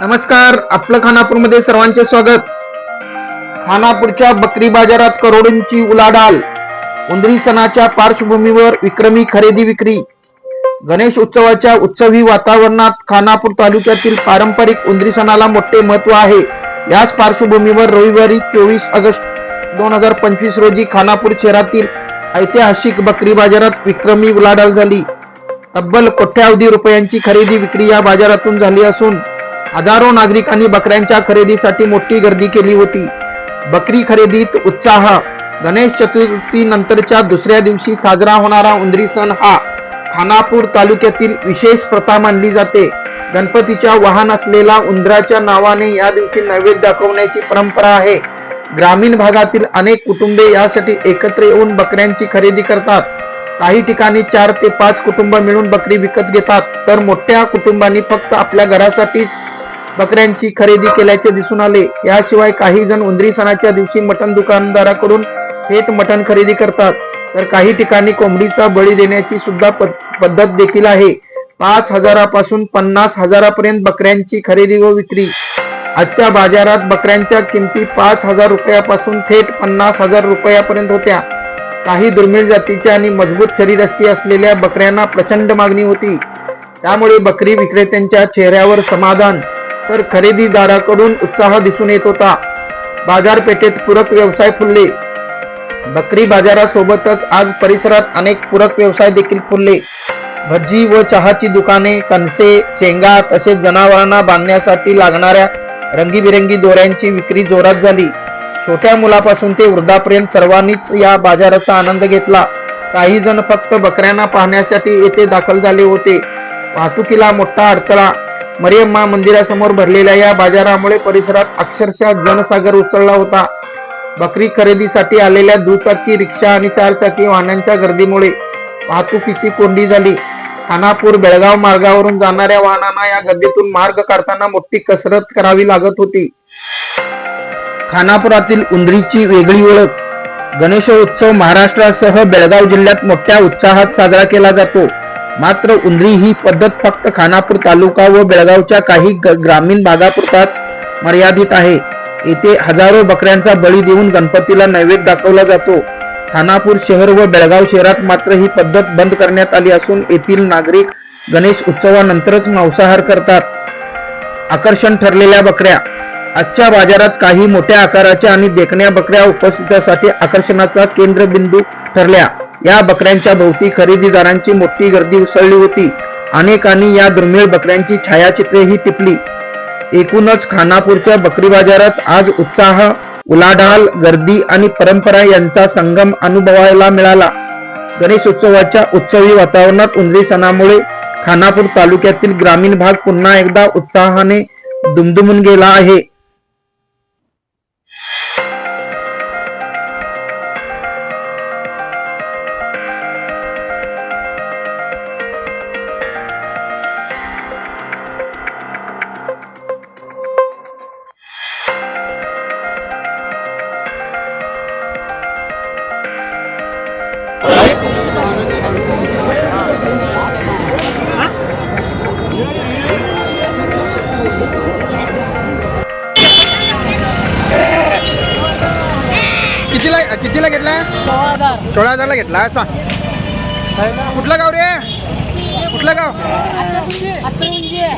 नमस्कार आपलं खानापूरमध्ये सर्वांचे स्वागत. खानापूरच्या बकरी बाजारात करोडोंची उलाढाल. उंदरी सणाच्या पार्श्वभूमीवर विक्रमी खरेदी विक्री. गणेश उत्सवाच्या उत्सवी वातावरणात खानापूर तालुक्यातील पारंपरिक उंदरी सणाला मोठे महत्त्व आहे. याच पार्श्वभूमीवर रविवारी चोवीस ऑगस्ट दोन हजार पंचवीस रोजी खानापूर शहरातील ऐतिहासिक बकरी बाजारात विक्रमी उलाढाल झाली. तब्बल कोट्यावधी रुपयांची खरेदी विक्री या बाजारातून झाली असून हजारो नागरिकांनी बकऱ्यांच्या खरेदीसाठी मोठी गर्दी केली होती. बकरी खरेदीत उत्साह. गणेश चतुर्थी नंतरच्या दुसऱ्या दिवशी साजरा होणारा उंदरी सण हा खानापूर तालुक्यातील विशेष प्रथा मानली जाते. गणपतीच्या वाहन असलेला उंदराच्या नावाने या दिवशी नैवेद्य दाखवण्याची परंपरा आहे. ग्रामीण भागातील अनेक कुटुंबे यासाठी एकत्र येऊन बकऱ्यांची खरेदी करतात. काही ठिकाणी चार ते पाच कुटुंब मिळून बकरी विकत घेतात. तर मोठ्या कुटुंबांनी फक्त आपल्या घरासाठीच बकऱ्यांची खरेदी केल्याचे दिसून आले. याशिवाय काही जण उंदरी सणाच्या दिवशी मटण दुकानदाराकडून थेट मटण खरेदी करतात. तर काही ठिकाणी कोंबडीचा बळी देण्याची सुद्धा पद्धत देखील आहे. पाच हजारापासून पन्नास हजारापर्यंत बकऱ्यांची खरेदी व विक्री. आजच्या बाजारात बकऱ्यांच्या किमती पाच हजार रुपयापासून थेट पन्नास हजार रुपयापर्यंत होत्या. काही दुर्मिळ जातीच्या आणि मजबूत शरीरस्थी असलेल्या बकऱ्यांना प्रचंड मागणी होती. त्यामुळे बकरी विक्रेत्यांच्या चेहऱ्यावर समाधान तर खरेदीदाराकडून उत्साह दिसून येत होता. बाजारपेठेत पूरक व्यवसाय फुलले. बकरी बाजारासोबतच आज परिसरात अनेक पूरक व्यवसाय देखील फुलले. भजी व चहाची दुकाने कणसे शेंगा तसेच जनावरांना बांधण्यासाठी लागणाऱ्या रंगीबिरंगी दोऱ्यांची विक्री जोरात झाली. छोट्या मुलापासून ते वृद्धापर्यंत सर्वांनीच या बाजाराचा आनंद घेतला. काही जण फक्त बकऱ्यांना पाहण्यासाठी येथे दाखल झाले होते. वाहतुकीला मोठा अडथळा. मरियम्मा मंदिरासमोर भरलेल्या या बाजारामुळे परिसरात अक्षरशः जनसागर उसळला होता. बकरी खरेदीसाठी आलेल्या दुचाकी रिक्षा आणि चारचाकी वाहनांच्या गर्दीमुळे वाहतुकीची कोंडी झाली. खानापूर बेळगाव मार्गावरून जाणाऱ्या वाहनांना या गर्दीतून मार्ग काढताना मोठी कसरत करावी लागत होती. खानापुरातील उंदरीची वेगळी ओळख. गणेशोत्सव महाराष्ट्रासह बेळगाव जिल्ह्यात मोठ्या उत्साहात साजरा केला जातो. मात्र उंदरी ही पद्धत फक्त खानापूर तालुका व बेळगावच्या काही ग- ग्रामीण भागापुरताच मर्यादित आहे. येथे हजारो बकऱ्यांचा बळी देऊन गणपतीला नैवेद्य दाखवला जातो. खानापूर शहर व बेळगाव शहरात मात्र ही पद्धत बंद करण्यात आली असून येथील नागरिक गणेश उत्सवानंतरच मांसाहार करतात. आकर्षण ठरलेल्या बकऱ्या. आजच्या बाजारात काही मोठ्या आकाराच्या आणि देखण्या बकऱ्या उपस्थितीसाठी आकर्षणाचा केंद्रबिंदू ठरल्या. या बकऱ्यांच्या भोवती खरेदीदारांची मोठी गर्दी उसळली होती. अनेकांनी या दुर्मिळ बकऱ्यांची छायाचित्रेही टिपली. एकूणच खानापूरच्या बकरी बाजारात आज उत्साह उलाढाल गर्दी आणि परंपरा यांचा संगम अनुभवायला मिळाला. गणेशोत्सवाच्या उत्सवी वातावरणात उंदरी सणामुळे खानापूर तालुक्यातील ग्रामीण भाग पुन्हा एकदा उत्साहाने दुमदुमून गेला आहे. कितीला कितीला घेतला? सोळा हजार सोळा हजारला घेतला सांग कुठलं गाव रे? कुठलं गाव? म्हणजे. म्हणजे.